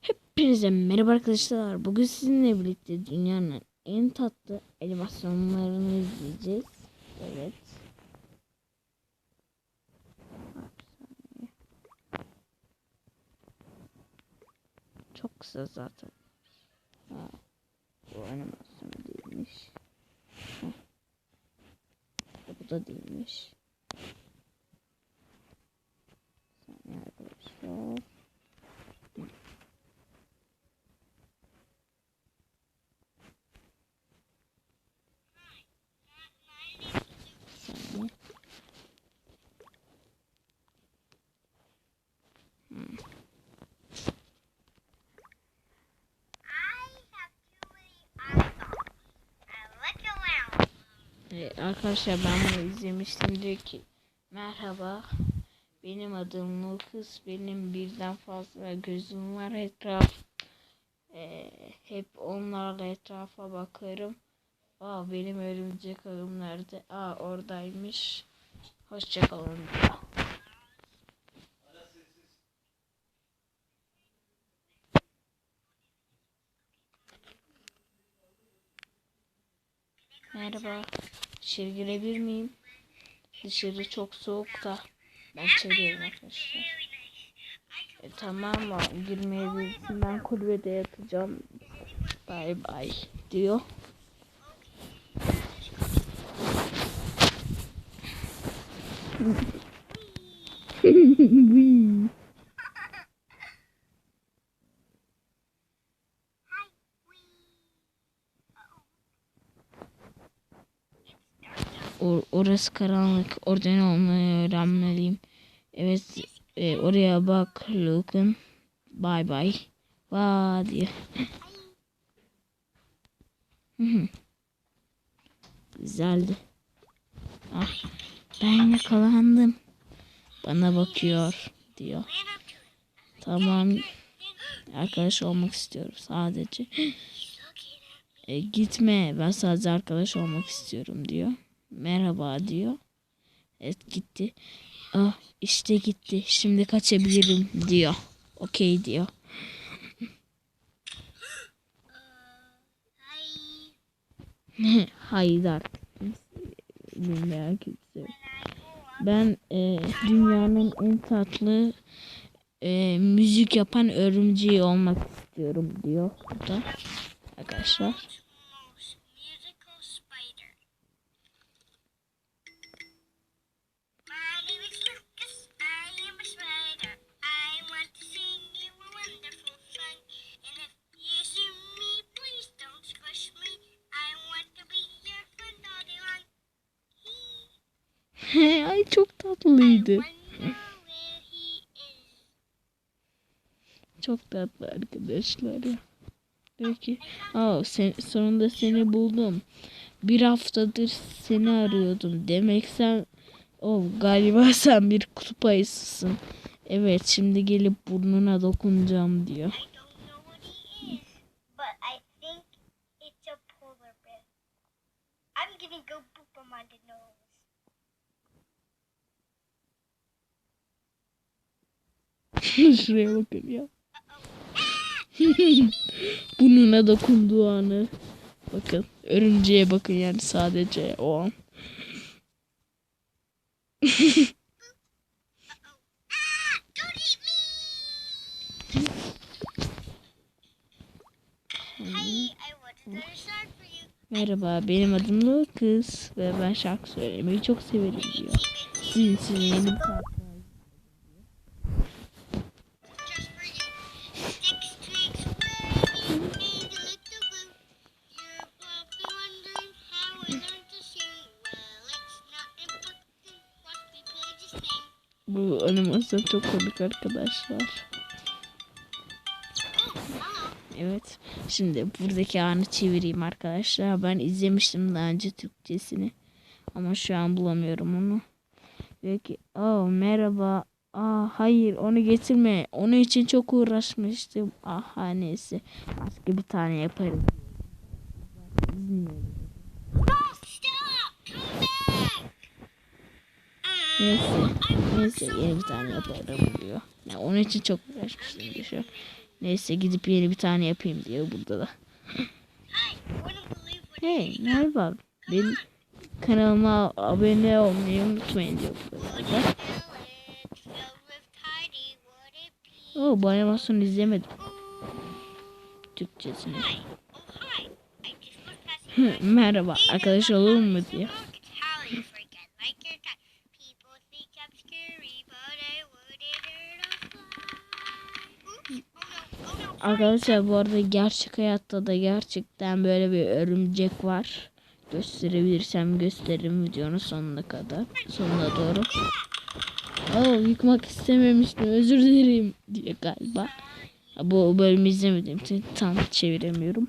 Hepinize merhaba arkadaşlar. Bugün sizinle birlikte dünyanın en tatlı animasyonlarını izleyeceğiz. Evet. Çok kısa zaten. Ha, bu animasyon değilmiş. Heh. Bu da değilmiş. Saniye arkadaşlar. saniye. Hmm. Evet, arkadaşlar ben bunu izlemiştim diyor ki merhaba benim adım Lucas benim birden fazla gözüm var etraf Ee, hep onlarla etrafa bakarım Aa benim örümcek ağım nerede? Aa oradaymış. Hoşçakalın diyor. Merhaba. İçeri girebilir miyim? Dışarı çok soğuk da. Ben çeviriyorum arkadaşlar. E, tamam mı? Girmeyebilirsin. Ben kulübede yatacağım. Bay bay diyor. Or orası karanlık. Orada ne olmayı öğrenmeliyim. Evet. e, oraya bak Luke'un. Bye bye. Vaa diye. Güzeldi. Ah, ben yakalandım. Bana bakıyor diyor. Tamam. Arkadaş olmak istiyorum sadece. E, gitme. Ben sadece arkadaş olmak istiyorum diyor. Merhaba diyor. Evet gitti. Ah işte gitti. Şimdi kaçabilirim diyor. Okey diyor. Haydar. Bilmeyen kimse. Ben e, dünyanın en tatlı e, müzik yapan örümceği olmak istiyorum diyor burada. Arkadaşlar. Tatlıydı. Çok tatlı arkadaşlar ya. Diyor ki Aa, sen, sonunda seni buldum. Bir haftadır seni arıyordum. Demek sen o galiba sen bir kutup ayısısın. Evet şimdi gelip burnuna dokunacağım diyor. I don't know what he is, but I think it's a polar bear. I'm gonna go poop him on the nose. Şuraya bakın ya. burnuna dokunduğu anı. Bakın örümceğe bakın yani sadece o an. Merhaba benim adım Lucas ve ben şarkı söylemeyi çok severim diyor. Sizin için yeni bir Bu animasyon çok komik arkadaşlar. Evet. Şimdi buradaki anı çevireyim arkadaşlar. Ben izlemiştim daha önce Türkçesini. Ama şu an bulamıyorum onu. Diyor ki oh merhaba. Aa hayır onu getirme. Onun için çok uğraşmıştım. Aha neyse. Başka bir tane yaparım. Neyse. Neyse yeni bir tane yaparım diyor. Ya onun için çok uğraşmıştım diyor. Neyse gidip yeni bir tane yapayım diyor burada da. Hey merhaba. Benim kanalıma abone olmayı unutmayın diyor burada. Oo bu animasyonu izlemedim. Türkçesini. Oh, merhaba arkadaş olur mu diyor. Arkadaşlar bu arada gerçek hayatta da gerçekten böyle bir örümcek var. Gösterebilirsem gösteririm videonun sonuna kadar. Sonuna doğru. Oo, yıkmak istememiştim özür dilerim diye galiba. Bu bölümü izlemediğim için tam çeviremiyorum.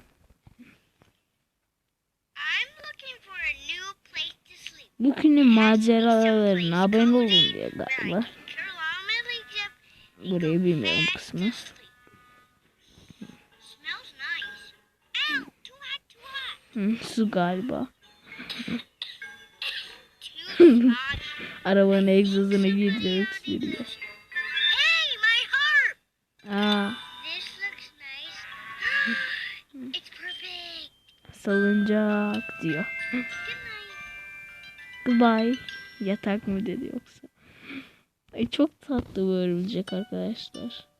Bugünün maceralarına abone olun diye galiba. Burayı bilmiyorum kısmı. Hı, su galiba. Arabanın egzozuna girmek istiyor. Hey, my harp. Aa, This looks nice. it's perfect. salıncak diyor. Goodbye. Yatak mı dedi yoksa? Ay çok tatlı bu örümcek arkadaşlar.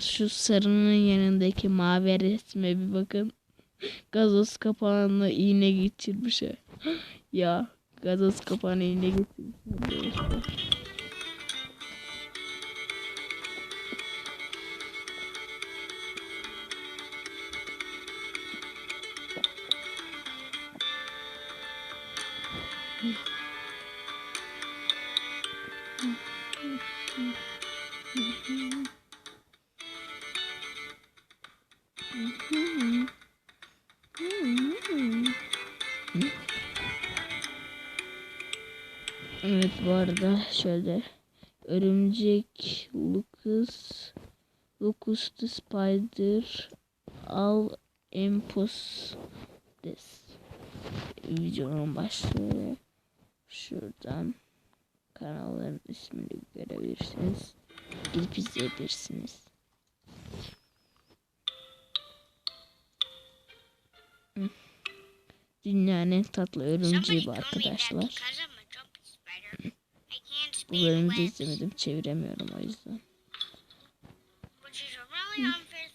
Şu sarının yanındaki mavi resme bir bakın. Gazoz kapağına iğne geçirmiş. ya gazoz kapağına iğne geçirmiş. arkadaşlar. Evet bu arada şöyle örümcek Lucas Lucas the Spider Al Empos des videonun başlığı şuradan kanalların ismini görebilirsiniz gidip izleyebilirsiniz. Dünyanın en tatlı örümceği bu arkadaşlar. Bu bölümü de izlemedim çeviremiyorum o yüzden. which is a really unfair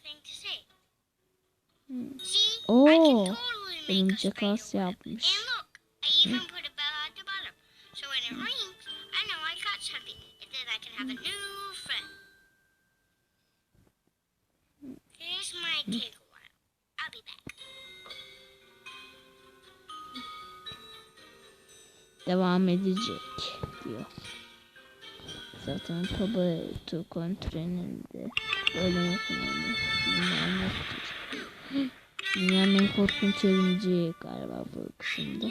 Devam edecek diyor. Zaten Tobato kontrolünde ölüm okumanı dünyanın yoktur. Dünyanın en korkunç örümceği galiba bu kısımda.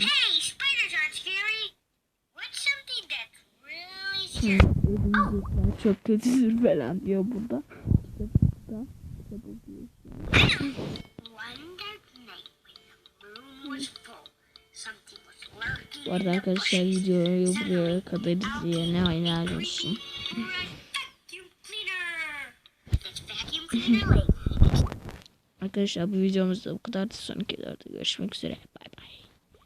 Hey, spiders aren't scary. What's something that's really scary? Örümcekler çok kötüdür falan diyor burada. İşte burada. İşte bu diyor. One dark night when the moon was full, something was lurking Bu arada arkadaşlar videoyu buraya kadar izleyene helal olsun. Arkadaşlar bu videomuzda bu kadar. Sonraki videoda görüşmek üzere.